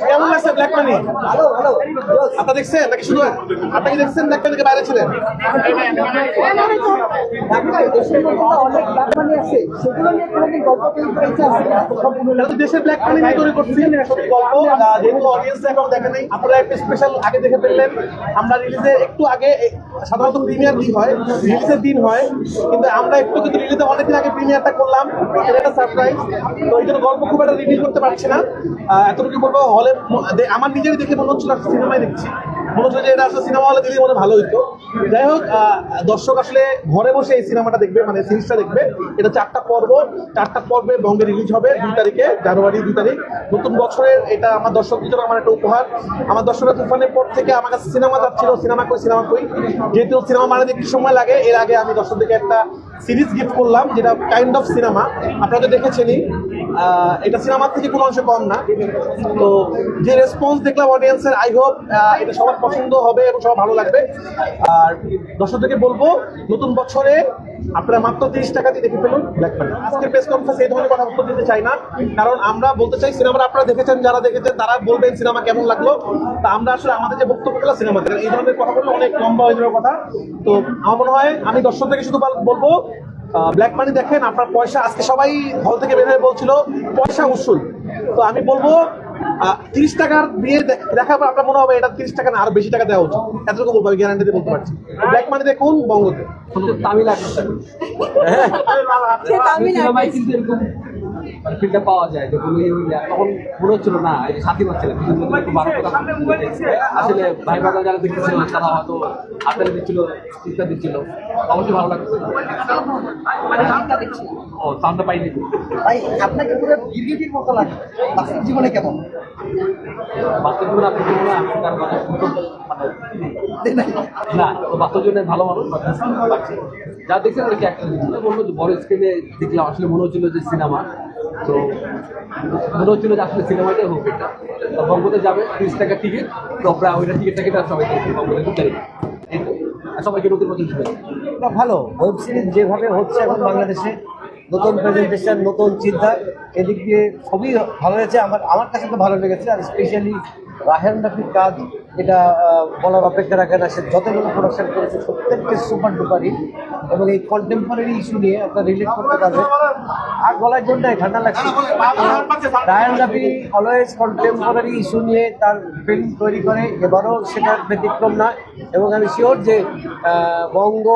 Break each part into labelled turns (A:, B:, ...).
A: কেমন লাগছে black money আপনারা দেখছেন নাকি শুধু আপনি দেখছেন ব্ল্যাক মানি বাইরে ছিলেন? দেশের ব্ল্যাক মানি নিয়ে তৈরি করছি গল্প। যেহেতু অডিয়েন্স এখন দেখে নাই, আপনারা একটা স্পেশাল আগে দেখে ফেললেন। আমরা রিলিজের একটু আগে সাধারণত প্রিমিয়ার কি হয় রিলিজের দিন হয়, কিন্তু আমরা একটু কিন্তু রিলিজে অনেকদিন আগে প্রিমিয়ারটা করলাম, এটা একটা সারপ্রাইজ তো এই গল্প খুব একটা রিভিল করতে পারছি না। এতটুকু বলব, হলে আমার নিজেরই দেখে মনে হচ্ছিল সিনেমায় দেখছি। মনে হচ্ছে যে এটা আসলে সিনেমা হলে দিলে মনে ভালো হইতো। যাই হোক দর্শক আসলে ঘরে বসে এই সিনেমাটা দেখবে মানে সিরিজটা দেখবে। এটা চারটা পর্ব, চারটা পর্বে বঙ্গে রিলিজ হবে দুই তারিখে, জানুয়ারি দুই তারিখ। নতুন বছরের এটা আমার দর্শকদের জন্য আমার একটা উপহার। আমার দর্শকরা তুফানের পর থেকে আমার কাছে সিনেমা যাচ্ছিল সিনেমা কই সিনেমা কই। যেহেতু সিনেমা মানে একটু সময় লাগে, এর আগে আমি দর্শকদেরকে একটা সিরিজ গিফট করলাম, যেটা কাইন্ড অফ সিনেমা আপনারা তো দেখেছেনই। এটা সিনেমার থেকে কোনো অংশ কম না। তো যে রেসপন্স দেখলাম অডিয়েন্সের আই হোপ এটা সবার পছন্দ হবে এবং সবার ভালো লাগবে। আর দর্শকদেরকে বলব, নতুন বছরে আপনারা মাত্র তিরিশ টাকা দিয়ে দেখে ফেলুন ব্ল্যাক ম্যান আজকের প্রেস কনফারেন্স এই ধরনের কথা উত্তর দিতে চাই না, কারণ আমরা বলতে চাই সিনেমাটা আপনারা দেখেছেন, যারা দেখেছেন, তারা বলবেন সিনেমা কেমন লাগল। তা আমরা আসলে আমাদের যে বক্তব্য বক্তব্যগুলো সিনেমা এই ধরনের কথা বললে অনেক লম্বা হয়ে যাওয়ার কথা। তো আমার মনে হয়, আমি দর্শকদেরকে শুধু বলব ব্ল্যাক মানি দেখেন আপনার পয়সা আজকে সবাই হল থেকে বের হয়ে বলছিল পয়সা উসুল। তো আমি বলব তিরিশ টাকার দিয়ে দে- দেখার পর আপনার মনে হবে এটা তিরিশ টাকা না আরও বেশি টাকা দেওয়া উচিত। এতটুকু বলব আমি গ্যারান্টি দিয়ে বলতে পারছি। ব্ল্যাক মানি দেখুন বঙ্গতে।
B: তামিল এরকম মানে পাওয়া যায় যখন তখন মনে হচ্ছিল না এই যে সাথী পাচ্ছিলাম কিন্তু একটু বারো কথা আসলে ভাই বাবা যারা দেখতেছিল তারা হয়তো হাতারে দিচ্ছিল চিন্তা দিচ্ছিল অবশ্যই ভালো লাগছে। ও সামনে পাইনি।
C: ভাই আপনাকে পুরো মতো লাগে। বাস্তব জীবনে কেমন?
B: বাস্তব জীবনে আপনি কি মনে মানে মানে না। ও বাস্তব জীবনে ভালো মানুষ যা দেখছেন আর কি একটা বড় স্ক্রিনে দেখলাম আসলে মনে হচ্ছিল যে সিনেমা তো মনে হচ্ছিল যে আসলে সিনেমাটাই হোক এটা। বঙ্গতে যাবে, তিরিশ টাকা টিকিট তো আমরা ওইটা টিকিটটা কেটে সবাই বঙ্গতে আর সবাইকে নতুন নতুন শুভেচ্ছা।
C: এটা ভালো। ওয়েব সিরিজ যেভাবে হচ্ছে এখন বাংলাদেশে, নতুন প্রেজেন্টেশন নতুন চিন্তা, এদিক দিয়ে সবই ভালো হয়েছে। আমার আমার কাছে তো ভালো লেগেছে। আর স্পেশালি রাহেন রাফির কাজ, এটা বলার অপেক্ষা রাখে না সে যতগুলো প্রোডাকশন করেছে প্রত্যেকটি সুপার ডুপার হিট এবং এই কন্টেম্পোরারি ইস্যু নিয়ে আপনার রিলেট করতে পারবে আর গলার জন্য ঠান্ডা লাগছে। Raihan Rafi always contemporary issue নিয়ে তার ফিল্ম তৈরি করে, এবারও সেটার ব্যতিক্রম না এবং আমি শিওর যে বঙ্গ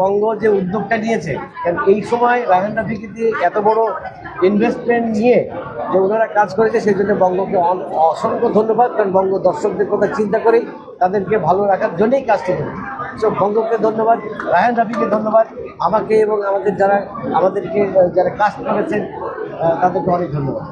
C: বঙ্গ যে উদ্যোগটা নিয়েছে, কারণ এই সময় রায়ান রাফিকে দিয়ে এত বড় ইনভেস্টমেন্ট নিয়ে যে ওনারা কাজ করেছে, সেই জন্য বঙ্গকে অসংখ্য ধন্যবাদ। কারণ বঙ্গ দর্শকদের কথা চিন্তা করেই তাদেরকে ভালো রাখার জন্যই কাজটি করেছে। সো বঙ্গকে ধন্যবাদ রায়ান রাফিকে ধন্যবাদ, আমাকে এবং আমাদের যারা, আমাদেরকে, যারা কাজ করেছেন তাদেরকে অনেক ধন্যবাদ।